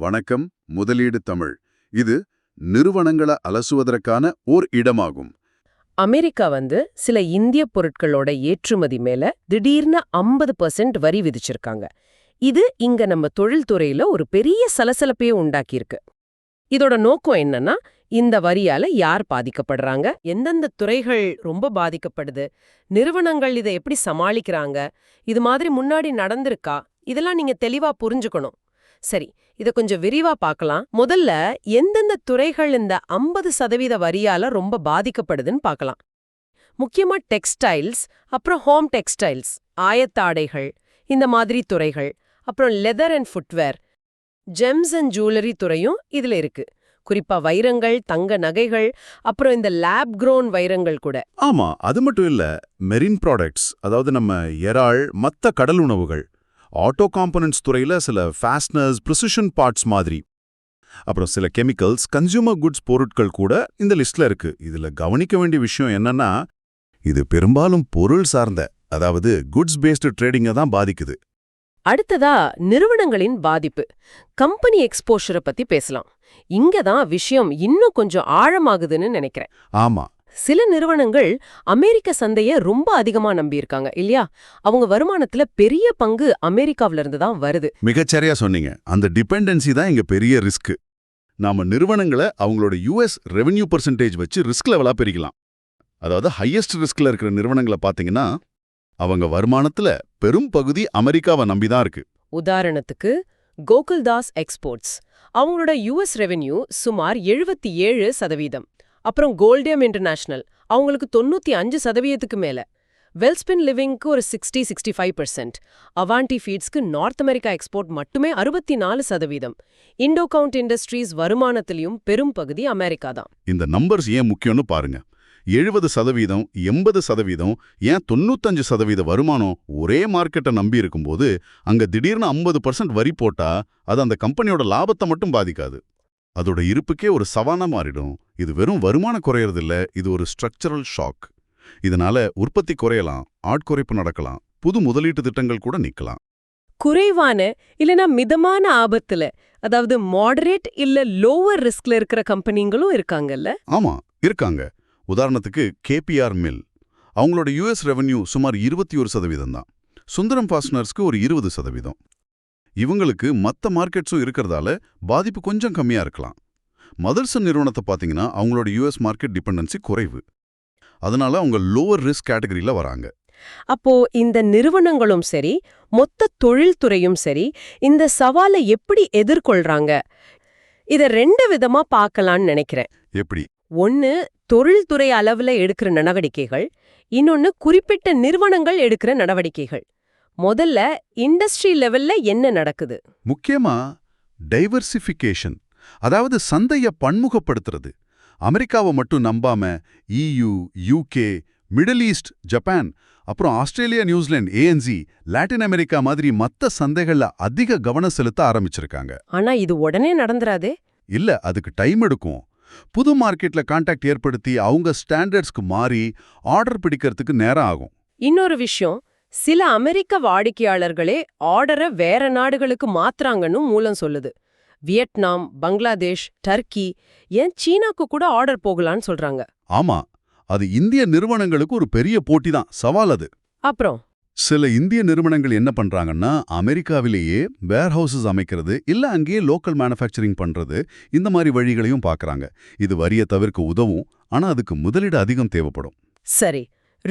வணக்கம் முதலீடு தமிழ். இது நிறுவனங்களை அலசுவதற்கான ஓர் இடமாகும். அமெரிக்கா வந்து சில இந்திய பொருட்களோட ஏற்றுமதி மேல திடீர்னு 50% வரி விதிச்சிருக்காங்க. இது இங்க நம்ம தொழில்துறையில ஒரு பெரிய சலசலப்பையே உண்டாக்கியிருக்கு. இதோட நோக்கம் என்னன்னா இந்த வரியால யார் பாதிக்கப்படுறாங்க? எந்தெந்த துறைகள் ரொம்ப பாதிக்கப்படுது? நிறுவனங்கள் இதை எப்படி சமாளிக்கிறாங்க? இது மாதிரி முன்னாடி நடந்திருக்கா? இதெல்லாம் நீங்க தெளிவா புரிஞ்சுக்கணும். சரி இத கொஞ்சம் விரிவா பார்க்கலாம் முதல்ல எந்தெந்த துறைகள் இந்த 50% சதவீத வரியால ரொம்ப பாதிக்கப்படுதுன்னு பார்க்கலாம் முக்கியமா டெக்ஸ்டைல்ஸ் அப்புறம் ஹோம் டெக்ஸ்டைல்ஸ் ஆயத்தாடைகள் இந்த மாதிரி துறைகள் அப்புறம் leather and footwear gems and jewellery துறையும் இதுல இருக்கு. குறிப்பா வைரங்கள் தங்க நகைகள் அப்புறம் இந்த லேப் க்ரோன் வைரங்கள் கூட. ஆமா அது மட்டும் இல்ல மெரின் ப்ராடக்ட்ஸ் அதாவது நம்ம எறாள் மத்த கடல் உணவுகள் ஆட்டோ காம்பனன்ட்ஸ் துறையில சில ஃபேஸ்னர்ஸ் ப்ரிசிஷன் பார்ட்ஸ் மாதிரி. அப்புறம் சில கெமிக்கல்ஸ் கன்சியூமர் குட்ஸ் பொருட்கள் கூட இந்த லிஸ்ட்ல இருக்கு. இதுல கவனிக்க வேண்டிய விஷயம் என்னன்னா இது பெரும்பாலும் பொருள் சார்ந்த அதாவது குட்ஸ் பேஸ்டு ட்ரேடிங்கை தான் பாதிக்குது. அடுத்ததா நிறுவனங்களின் பாதிப்பு. கம்பெனி எக்ஸ்போஷரை பத்தி பேசலாம். இங்க தான் விஷயம் இன்னும் கொஞ்சம் ஆழமாகுதுன்னு நினைக்கிறேன். ஆமா. சில நிறுவனங்கள் அமெரிக்க சந்தைய ரொம்ப அதிகமா நம்பியிருக்காங்க இல்லையா? அவங்க வருமானத்துல பெரிய பங்கு அமெரிக்காவில இருந்து தான் வருது. மிகச்சரியா சொன்னீங்க. அந்த டிபெண்டன்சி தான் இங்க பெரிய ரிஸ்க் நாம நிறுவனங்களை அவங்களோட யூஎஸ் ரெவென்யூ பர்சன்டேஜ் வச்சு ரிஸ்க் லெவலா பிரிக்கலாம். அதாவது ஹையஸ்ட் ரிஸ்க்ல இருக்கிற நிறுவனங்களை பாத்தீங்கன்னா அவங்க வருமானத்துல பெரும் பகுதி அமெரிக்காவை நம்பிதான் இருக்கு. உதாரணத்துக்கு கோகுல்தாஸ் எக்ஸ்போர்ட்ஸ். அவங்களோட யுஎஸ் ரெவென்யூ சுமார் 77% ஏழு சதவீதம். அப்புறம் கோல்டியம் இன்டர்நேஷனல் அவங்களுக்கு தொண்ணூத்தி அஞ்சு சதவீதத்துக்கு மேல. வெல்ஸ்பின் லிவிங்க்கு ஒரு sixty sixty five percent Avanti ஃபீட்ஸ்க்கு North America export மட்டுமே அறுபத்தி நாலு சதவீதம். இண்டோகவுண்ட் இண்டஸ்ட்ரீஸ் வருமானத்திலையும் பெரும் பகுதி அமெரிக்கா தான். இந்த நம்பர்ஸ் ஏன் முக்கியம்னு பாருங்க. எழுபது சதவீதம் எண்பது சதவீதம் ஏன் தொண்ணூத்தஞ்சு சதவீத வருமானம் ஒரே மார்க்கெட்டை நம்பி இருக்கும்போது அங்க திடீர்னு ஐம்பது பர்சன்ட் வரி போட்டா அது அந்த கம்பெனியோட லாபத்தை மட்டும் பாதிக்காது. அதோட இருப்புக்கே ஒரு சவானா மாறிடும். இது வெறும் வருமானம் குறையறதில்ல இது ஒரு ஸ்ட்ரக்சரல் ஷாக் இதனால உற்பத்தி குறையலாம் ஆட்குறைப்பு நடக்கலாம் புது முதலீட்டு திட்டங்கள் கூட நிக்கலாம். குறைவான இல்லனா மிதமான ஆபத்துல அதாவது மாடரேட் இல்ல லோவர் ரிஸ்க்ல இருக்கிற கம்பெனிங்களும் இருக்காங்கல்ல? ஆமா இருக்காங்க. உதாரணத்துக்கு கேபிஆர் மில் அவங்களோட யுஎஸ் ரெவென்யூ சுமார் இருபத்தி ஒரு சதவீதம் தான். சுந்தரம் ஃபாஸ்னர்ஸ்க்கு ஒரு இருபது சதவீதம். இவங்களுக்கு மத்த மார்க்கெட்ஸும் இருக்கிறதால பாதிப்பு கொஞ்சம் கம்மியா இருக்கலாம். மதர்சன் நிறுவனத்தை பார்த்தீங்கன்னா அவங்களோட யுஎஸ் மார்க்கெட் டிபெண்டன்சி குறைவு. அதனால அவங்க லோவர் ரிஸ்க் கேட்டகரியில வராங்க. அப்போ இந்த நிறுவனங்களும் சரி மொத்த தொழில்துறையும் சரி இந்த சவாலை எப்படி எதிர்கொள்றாங்க? இத ரெண்டு விதமா பார்க்கலாம்னு நினைக்கிறேன். எப்படி? ஒன்னு தொழில்துறை அளவுல எடுக்கிற நடவடிக்கைகள். இன்னொன்னு குறிப்பிட்ட நிறுவனங்கள் எடுக்கிற நடவடிக்கைகள். முதல்ல இண்டஸ்ட்ரி லெவல்ல என்ன நடக்குது? முக்கியமா டைவர்சிஃபிகேஷன் அதாவது சந்தைய பன்முகப்படுத்துறது. அமெரிக்காவை மட்டும் நம்பாம EU UK Middle East Japan அப்புறம் Australia New Zealand ANC Latin America மாதிரி மத்த சந்தைகள்ல அதிக கவனம் செலுத்த ஆரம்பிச்சிருக்காங்க. ஆனா இது உடனே நடந்துராதே? இல்ல அதுக்கு டைம் எடுக்கும். புது மார்க்கெட்ல கான்டாக்ட் ஏற்படுத்தி அவங்க ஸ்டாண்டர்ட்ஸ்க்கு மாறி ஆர்டர் பிடிக்கிறதுக்கு நேரம் ஆகும். இன்னொரு விஷயம் சில அமெரிக்க வாடிக்கையாளர்களே ஆர்டரை வேற நாடுகளுக்கு மாத்துறாங்கன்னு மூலம் சொல்லுது. வியட்நாம் பங்களாதேஷ் டர்க்கி ஏன் சீனாக்கு கூட ஆர்டர் போகலான்னு சொல்றாங்க. ஆமா அது இந்திய நிறுவனங்களுக்கு ஒரு பெரிய போட்டி தான் சவால் அது. அப்புறம்? சில இந்திய நிறுவனங்கள் என்ன பண்றாங்கன்னா அமெரிக்காவிலேயே வேர் ஹவுசஸ் அமைக்கிறது இல்ல அங்கேயே லோக்கல் மேனுஃபேக்சரிங் பண்றது இந்த மாதிரி வழிகளையும் பார்க்கறாங்க இது வரிய தவிர்க்க உதவும் ஆனா அதுக்கு முதலீடு அதிகம் தேவைப்படும். சரி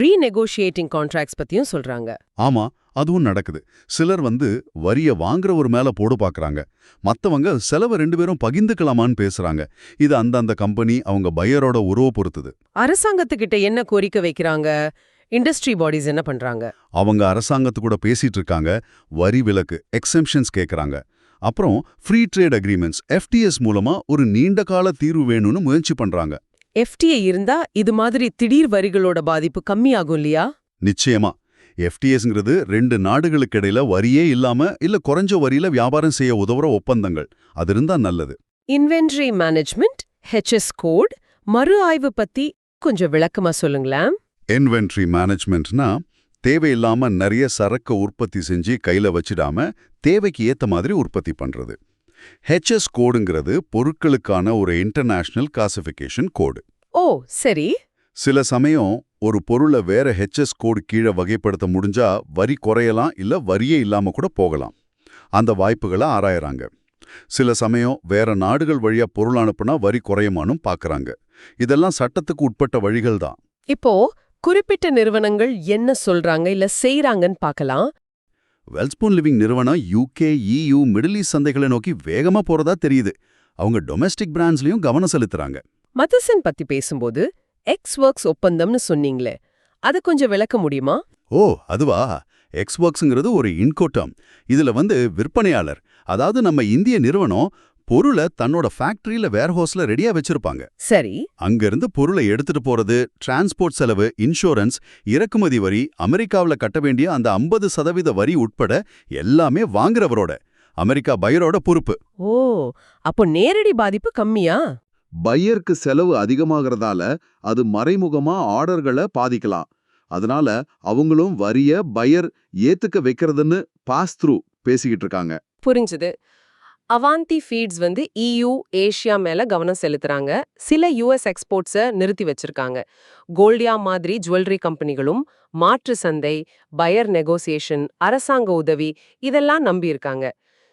ரீநெகோஷியேட்டிங் கான்ட்ராக்ட்ஸ் பத்தியும் சொல்றாங்க. ஆமா அதுவும் நடக்குது. சிலர் வந்து வரிய வாங்குறவர் மேல போடு பார்க்கறாங்க மத்தவங்க செலவை ரெண்டு பேரும் பகிர்ந்துக்கலாமான்னு பேசுறாங்க. இது அந்தந்த கம்பெனி அவங்க பையரோட உறவை பொறுத்தது. அரசாங்கத்துக்கிட்ட என்ன கோரிக்கை வைக்கிறாங்க? இண்டஸ்ட்ரி பாடிஸ் என்ன பண்றாங்க? அவங்க அரசாங்கத்து கூட பேசிட்டு இருக்காங்க. வரி விலக்கு எக்ஸெம்ஷன்ஸ் கேக்குறாங்க. அப்புறம் ஃப்ரீ ட்ரேட் அக்ரிமெண்ட்ஸ் எஃப்டிஎஸ் மூலமா ஒரு நீண்ட கால தீர்வு வேணும்னு முயற்சி பண்றாங்க. எஃப்டிஏ இருந்தா இது மாதிரி திடீர் வரிகளோட பாதிப்பு கம்மியாகும் இல்லையா? நிச்சயமா. எஃப்டிஎஸ்ங்கிறது ரெண்டு நாடுகளுக்கு இடையில வரியே இல்லாம இல்ல குறைஞ்ச வரியில வியாபாரம் செய்ய உதவுற ஒப்பந்தங்கள். அது இருந்தா நல்லது. இன்வென்டரி மேனேஜ்மெண்ட் ஹெச்எஸ் கோட் மறு ஆய்வு பத்தி கொஞ்சம் விளக்கமா சொல்லுங்களேன். இன்வென்ட்ரி மேனேஜ்மெண்ட்னா தேவையில்லாம நிறைய சரக்கு உற்பத்தி செஞ்சு கையில வச்சிடாம தேவைக்கு ஏத்த மாதிரி உற்பத்தி பண்றது. ஹெச்எஸ் கோடுங்கிறது பொருட்களுக்கான ஒரு இன்டர்நேஷனல் கிளாசிஃபிகேஷன் கோடு ஓ சரி. சில சமயம் ஒரு பொருளை வேற ஹெச்எஸ் கோடு கீழே வகைப்படுத்த முடிஞ்சா வரி குறையலாம் இல்ல வரியே இல்லாம கூட போகலாம். அந்த வாய்ப்புகளை ஆராயறாங்க. சில சமயம் வேற நாடுகள் வழியா பொருள் அனுப்புனா வரி குறையுமானும் பார்க்கறாங்க இதெல்லாம் சட்டத்துக்கு உட்பட்ட வழிகள் தான். இப்போ குறிப்பிட்ட நிறுவனங்கள் என்ன சொல்றாங்க இல்ல செய்றாங்கன்னு பார்க்கலாம் வெல்ஸ்பூன் லிவிங் நிறுவனம் யூகே இயு மிடில் ஈஸ்ட் சந்தைகளை நோக்கி வேகமா போறதா தெரியுது. அவங்க டொமெஸ்டிக் பிராண்ட்ஸ்லயும் கவனம் செலுத்துறாங்க. மதசன் பத்தி பேசும்போது எக்ஸ் ஒர்க்ஸ் ஒப்பந்தம்னு சொன்னீங்களே அதை கொஞ்சம் விளக்க முடியுமா? ஓ அதுவா? எக்ஸ்ஒர்க்ஸுங்கிறது ஒரு இன்கோட்டம். இதுல வந்து விற்பனையாளர் அதாவது நம்ம இந்திய நிறுவனம் பொருளை தன்னோட ஃபேக்டரியில வேர்ஹவுஸ்ல ரெடியா வச்சிருப்பாங்க. சரி. அங்கிருந்து பொருளை எடுத்துட்டு போறது டிரான்ஸ்போர்ட் செலவு இன்சூரன்ஸ் இறக்குமதி வரி அமெரிக்காவுல கட்ட வேண்டிய அந்த 50% சதவீத வரி உட்பட எல்லாமே வாங்குறவரோட. அமெரிக்கா பையரோட பொறுப்பு. ஓ அப்போ நேரடி பாதிப்பு கம்மியா? பையருக்கு செலவு அதிகமாகறதால அது மறைமுகமா ஆர்டர்களை பாதிக்கலாம். அதனால அவங்களும் வரிய பையர் ஏத்துக்க வைக்கிறதுன்னு பாஸ் த்ரூ பேசிக்கிட்டு இருக்காங்க. புரிஞ்சுது. அவாந்தி ஃபீட்ஸ் வந்து இயு ஏஷியா மேல கவனம் செலுத்துறாங்க. சில யுஎஸ் எக்ஸ்போர்ட்ஸை நிறுத்தி வச்சிருக்காங்க. கோல்டியா மாதிரி ஜுவல்லரி கம்பெனிகளும் மாற்று சந்தை பயர் நெகோசியேஷன் அரசாங்க உதவி இதெல்லாம் நம்பியிருக்காங்க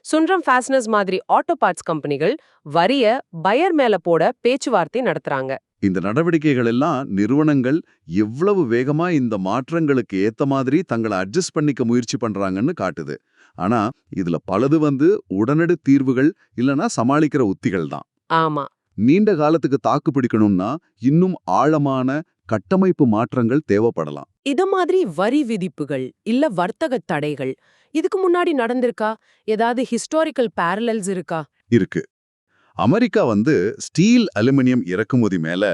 சுன்ரம் ஃபேஷனர்ஸ் மாதிரி ஆட்டோ பார்ட்ஸ் கம்பெனிகள் வரிய பயர் மேல போட பேச்சுவார்த்தை நடத்துறாங்க. இந்த நடவடிக்கைகள் எல்லாம் நிறுவனங்கள் எவ்வளவு வேகமா இந்த மாற்றங்களுக்கு ஏத்த மாதிரி தங்களை அட்ஜஸ்ட் பண்ணிக்க முயற்சி பண்றாங்கன்னு காட்டுது. ஆனா இதுல பலது வந்து உடனடி தீர்வுகள் இல்லனா சமாளிக்கிற உத்திகள் தான். ஆமா. நீண்ட காலத்துக்கு தாக்கு பிடிக்கணும்னா இன்னும் ஆழமான கட்டமைப்பு மாற்றங்கள் தேவைப்படலாம். இத மாதிரி வரி விதிப்புகள் இல்ல வர்த்தக தடைகள் இதுக்கு முன்னாடி நடந்திருக்கா? ஏதாவது ஹிஸ்டாரிக்கல் பேரலல்ஸ் இருக்கா? இருக்கு. அமெரிக்கா வந்து ஸ்டீல் அலுமினியம் இறக்குமதி மேல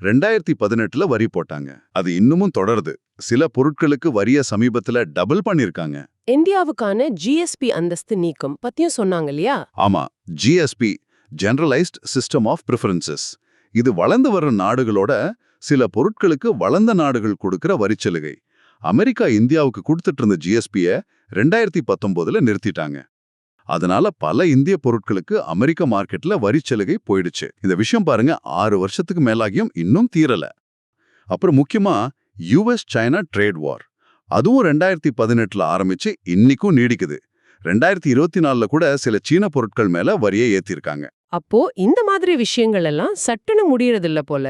ரெண்டாயிரத்தி பதினெட்டுல வரி போட்டாங்க. அது இன்னமும் தொடருது. சில பொருட்களுக்கு வரிய சமீபத்துல டபுள் பண்ணிருக்காங்க. இந்தியாவுக்கான ஜிஎஸ்பி அந்தஸ்து நீக்கம் பத்தியும் சொன்னாங்க இல்லையா? ஆமா. GSP generalised system of preferences இது வளர்ந்து வர்ற நாடுகளோட சில பொருட்களுக்கு வளர்ந்த நாடுகள் கொடுக்கிற வரிச்சலுகை அமெரிக்கா இந்தியாவுக்கு கொடுத்துட்டு இருந்த ஜிஎஸ்பிய ரெண்டாயிரத்தி பத்தொன்பதுல நிறுத்திட்டாங்க. அதனால பல இந்திய பொருட்களுக்கு அமெரிக்க மார்க்கெட்ல வரிச்சலுகை போயிடுச்சு. இந்த விஷயம் பாருங்க ஆறு வருஷத்துக்கு மேலாகியும் இன்னும் தீரல. அப்புறம் முக்கியமா யுஎஸ் சைனா ட்ரேட் வார் அதுவும் ரெண்டாயிரத்தி பதினெட்டுல ஆரம்பிச்சு இன்னிக்கும் நீடிக்குது. ரெண்டாயிரத்தி இருபத்தி நாலுல கூட சில சீன பொருட்கள் மேல வரியை ஏத்திருக்காங்க. அப்போ இந்த மாதிரி விஷயங்கள் எல்லாம் சட்டுன்னு முடியறதில்ல போல?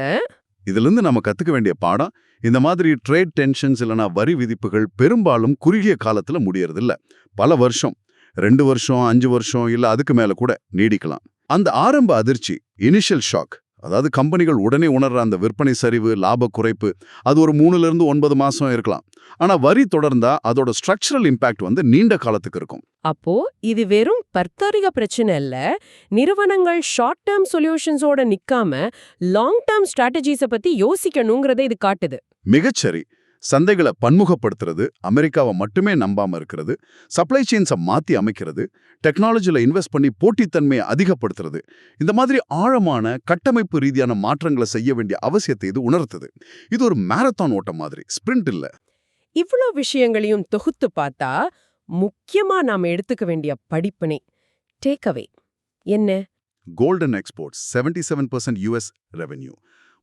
இதிலிருந்து நம்ம கத்துக்க வேண்டிய பாடம் இந்த மாதிரி ட்ரேட் டென்ஷன்ஸ் இல்லனா வரி விதிப்புகள் பெரும்பாலும் குறுகிய காலத்துல முடியறதில்ல. பல வருஷம். ரெண்டு வருஷம் அஞ்சு வருஷம் இல்ல அதுக்கு மேல கூட நீடிக்கலாம். அந்த ஆரம்ப அதிர்ச்சி இனிஷியல் ஷாக் அதாவது கம்பெனிகள் உடனே உணர்ற அந்த விற்பனை சரிவு லாப குறைப்பு அது ஒரு மூணுல இருந்து ஒன்பது மாசம் இருக்கலாம். ஆனா வரி தொடர்ந்தா அதோட ஸ்ட்ரக்சரல் இம்பாக்ட் வந்து நீண்ட காலத்துக்கு இருக்கும். அப்போ இது வெறும் பர்த்தரிக பிரச்சனை இல்ல நிறுவனங்கள் ஷார்ட் டேர்ம் சொல்யூஷன்ஸோட நிக்காம லாங் டேர்ம் ஸ்ட்ராட்டஜிஸ பத்தி யோசிக்கணுங்கிறத இது காட்டுது. மிகச்சரி. சந்தைகளை பன்முகப்படுத்துறது அமெரிக்காவை மட்டுமே நம்பாம இருக்கிறது சப்ளை செயின்ஸை மாத்தி அமைக்கிறது டெக்னாலஜில இன்வெஸ்ட் பண்ணி போட்டித்தன்மையை அதிகப்படுத்துறது. இந்த மாதிரி ஆழமான கட்டமைப்பு ரீதியான மாற்றங்களை செய்ய வேண்டிய அவசியத்தை இது உணர்த்துது. இது ஒரு மேரத்தான் ஓட்டம் மாதிரி ஸ்பிரிண்ட் இல்ல. இவ்ளோ விஷயங்களையும் தொகுத்து பார்த்தா முக்கியமா நாம எடுத்துக்க வேண்டிய படிப்பினை டேக் அவே என்ன? Golden exports 77% seven percent US revenue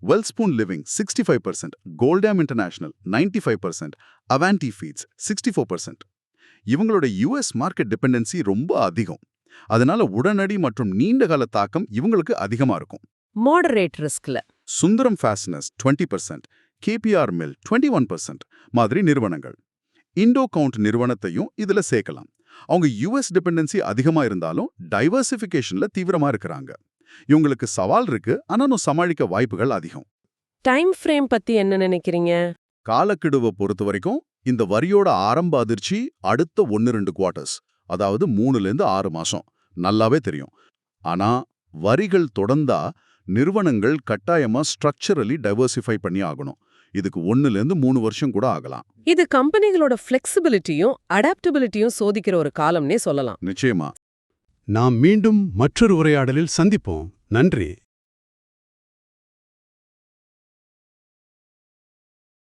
Welspun living sixty five percent Goldiam international ninety five percent Avanti feeds sixty four percent இவங்களோட யூஎஸ் மார்க்கெட் டிபெண்டன்சி ரொம்ப அதிகம். அதனால உடனடி மற்றும் நீண்டகால தாக்கம் இவங்களுக்கு அதிகமா இருக்கும். Moderate ரிஸ்க்ல Sundaram fasteners twenty percent KPR mill twenty one percent மாதிரி நிறுவனங்கள். இண்டோ கவுண்ட் நிறுவனத்தையும் இதுல சேர்க்கலாம். அவங்க யூஎஸ் டிபெண்டன்சி அதிகமா இருந்தாலும் டைவர்சிஃபிகேஷன்ல தீவிரமா இருக்கிறாங்க. இவங்களுக்கு சவால் இருக்கு ஆனாலும் சமாளிக்க வாய்ப்புகள் அதிகம். டைம் ஃப்ரேம் பத்தி என்ன நினைக்கிறீங்க? காலக்கெடுவை பொறுத்த வரைக்கும் இந்த வரியோட ஆரம்ப அதிர்ச்சி அடுத்த ஒன்னு ரெண்டு குவார்ட்டர்ஸ் அதாவது மூணுல இருந்து ஆறு மாசம். நல்லாவே தெரியும். ஆனா வரிகள் தொடர்ந்தா நிறுவனங்கள் கட்டாயமா ஸ்ட்ரக்சரலி டைவர்சிஃபை பண்ணி ஆகணும். இதுக்கு ஒன்னுல இருந்து மூணு வருஷம் கூட ஆகலாம். இது கம்பெனிகளோட ஃபிளெக்சிபிலிட்டியும் அடாப்டபிலிட்டியும் சோதிக்கிற ஒரு காலம்னே சொல்லலாம். நிச்சயமா. நாம் மீண்டும் மற்றொரு உரையாடலில் சந்திப்போம். நன்றி.